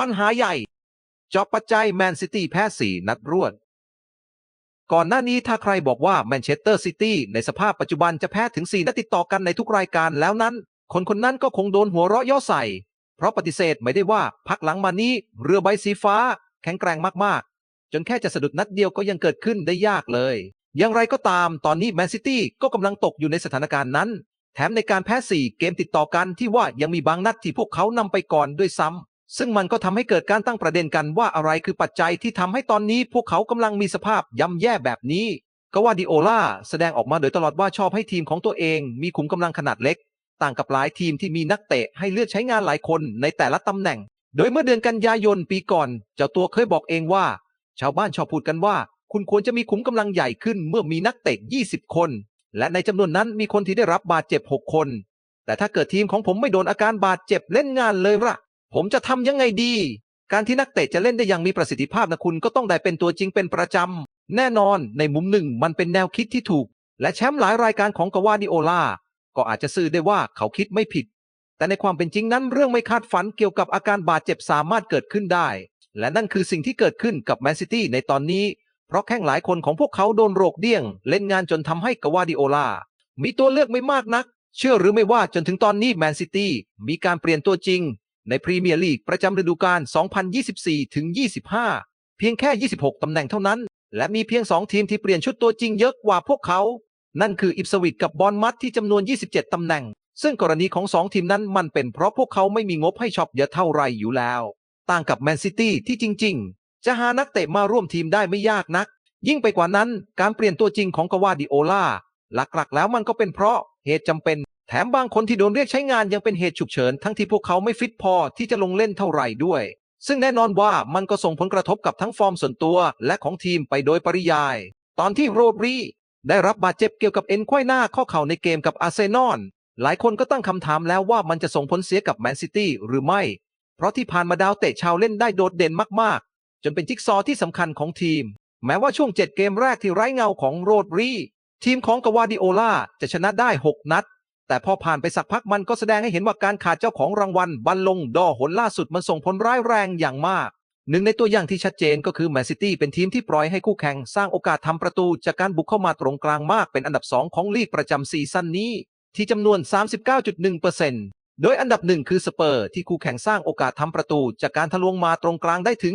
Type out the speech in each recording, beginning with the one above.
ปัญหาใหญ่จาะปัจจัยแมนซิตี้แพ้สี่นัดรวด ก่อนหน้านี้ถ้าใครบอกว่าแมนเชสเตอร์ซิตี้ในสภาพปัจจุบันจะแพ้ถึง4นัดติดต่อกันในทุกรายการแล้วนั้น คนคนนั้นก็คงโดนหัวเราะย่อใส่ เพราะปฏิเสธไม่ได้ว่าพักหลังมานี้ เรือใบสีฟ้า แข็งแกร่งมากๆ จนแค่จะสะดุดนัดเดียวก็ยังเกิดขึ้นได้ยากเลย อย่างไรก็ตามตอนนี้แมนซิตี้ก็กำลังตกอยู่ในสถานการณ์นั้น แถมในการแพ้4เกมติดต่อกันที่ว่ายังมีบางนัดที่พวกเขานำไปก่อนด้วยซ้ำ ซึ่งมันก็ทำให้เกิดการตั้งประเด็นกันว่าอะไรคือปัจจัยที่ทำให้ตอนนี้พวกเขากำลังมีสภาพย่ำแย่แบบนี้ ก็ว่าดิโอลาแสดงออกมาโดยตลอดว่าชอบให้ทีมของตัวเอง มีขุมกำลังขนาดเล็ก ต่างกับหลายทีมที่มีนักเตะให้เลือกใช้งานหลายคนในแต่ละตำแหน่ง โดยเมื่อเดือนกันยายนปีก่อน เจ้าตัวเคยบอกเองว่า ชาวบ้านชอบพูดกันว่า คุณควรจะมีขุมกำลังใหญ่ขึ้นเมื่อมีนักเตะ 20 คน และในจำนวนนั้นมีคนที่ได้รับบาดเจ็บ 6 คน แต่ถ้าเกิดทีมของผมไม่โดนอาการบาดเจ็บเล่นงานเลยล่ะ ผมจะทำยังไงดี การที่นักเตะจะเล่นได้อย่างมีประสิทธิภาพนะคุณก็ต้องได้เป็นตัวจริงเป็นประจำ แน่นอนในมุมหนึ่งมันเป็นแนวคิดที่ถูก และแชมป์หลายรายการของกาวาดิโอลาก็อาจจะสื่อได้ว่าเขาคิดไม่ผิด แต่ในความเป็นจริงนั้นเรื่องไม่คาดฝันเกี่ยวกับอาการบาดเจ็บสามารถเกิดขึ้นได้ และนั่นคือสิ่งที่เกิดขึ้นกับแมนซิตี้ในตอนนี้ เพราะแข้งหลายคนของพวกเขาโดนโรคเดี้ยง เล่นงานจนทำให้กาวาดิโอลามีตัวเลือกไม่มากนัก เชื่อหรือไม่ว่าจนถึงตอนนี้แมนซิตี้มีการเปลี่ยนตัวจริง ในพรีเมียร์ลีกประจำฤดูกาล 2024ถึง25 เพียงแค่ 26 ตำแหน่งเท่านั้น และมีเพียง 2 ทีมที่เปลี่ยนชุดตัวจริงเยอะกว่าพวกเขา นั่นคืออิปสวิตกับบอลมัดที่จำนวน 27 ตำแหน่ง ซึ่งกรณีของ 2 ทีมนั้นมันเป็นเพราะพวกเขาไม่มีงบให้ช็อปเยอะเท่าไรอยู่แล้ว ต่างกับแมนซิตี้ที่จริง ๆ จะหานักเตะมาร่วมทีมได้ไม่ยากนัก ยิ่งไปกว่านั้นการเปลี่ยนตัวจริงของกาวาดิโอลาหลักๆ แล้วมันก็เป็นเพราะเหตุจำเป็น แถมบางคนที่โดนเรียกใช้งานยังเป็นเหตุฉุกเฉินทั้งที่พวกเขาไม่ฟิตพอที่จะลงเล่นเท่าไหร่ด้วย ซึ่งแน่นอนว่ามันก็ส่งผลกระทบกับทั้งฟอร์มส่วนตัวและของทีมไปโดยปริยาย ตอนที่โรบรีได้รับบาดเจ็บเกี่ยวกับเอ็นไขว้หน้าข้อเข่าในเกมกับอาร์เซนอลหลายคนก็ตั้งคำถามแล้วว่ามันจะส่งผลเสียกับแมนซิตี้หรือไม่ เพราะที่ผ่านมาดาวเตะชาวเล่นได้โดดเด่นมากๆ จนเป็นจิ๊กซอว์ที่สำคัญของทีม แม้ว่าช่วง 7 เกมแรกที่ไร้เงาของโรดรีทีมของกาวาดิโอลาจะชนะได้ 6 นัด แต่พอผ่านไปสักพักมันก็แสดงให้เห็นว่าการขาดเจ้าของรางวัลบัลลงดอหนล่าสุดมันส่งผลร้ายแรงอย่างมาก หนึ่งในตัวอย่างที่ชัดเจนก็คือแมนซิตี้เป็นทีมที่ปล่อยให้คู่แข่งสร้างโอกาสทำประตู จากการบุกเข้ามาตรงกลางมากเป็นอันดับ2ของลีกประจำซีซั่นนี้ ที่จำนวน 39.1% โดยอันดับหนึ่งคือสเปอร์ที่คู่แข่งสร้างโอกาสทำประตู จากการทะลวงมาตรงกลางได้ถึง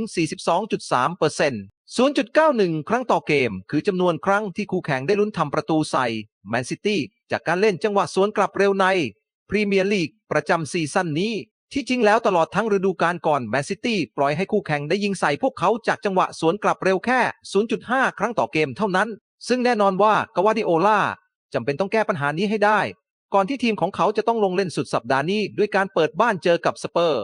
42.3% 0.91 ครั้งต่อเกม คือจำนวนครั้งที่คู่แข่งได้ลุ้นทำประตูใส่แมนซิตี้จากการเล่นจังหวะสวนกลับเร็วในพรีเมียร์ลีกประจำซีซั่นนี้ ที่จริงแล้วตลอดทั้งฤดูกาลก่อนแมนซิตี้ปล่อยให้คู่แข่งได้ยิงใส่พวกเขาจากจังหวะสวนกลับเร็วแค่ 0.5 ครั้งต่อเกมเท่านั้น ซึ่งแน่นอนว่ากาวาดิโอลาจำเป็นต้องแก้ปัญหานี้ให้ได้ ก่อนที่ทีมของเขาจะต้องลงเล่นสุดสัปดาห์นี้ด้วยการเปิดบ้านเจอกับสเปอร์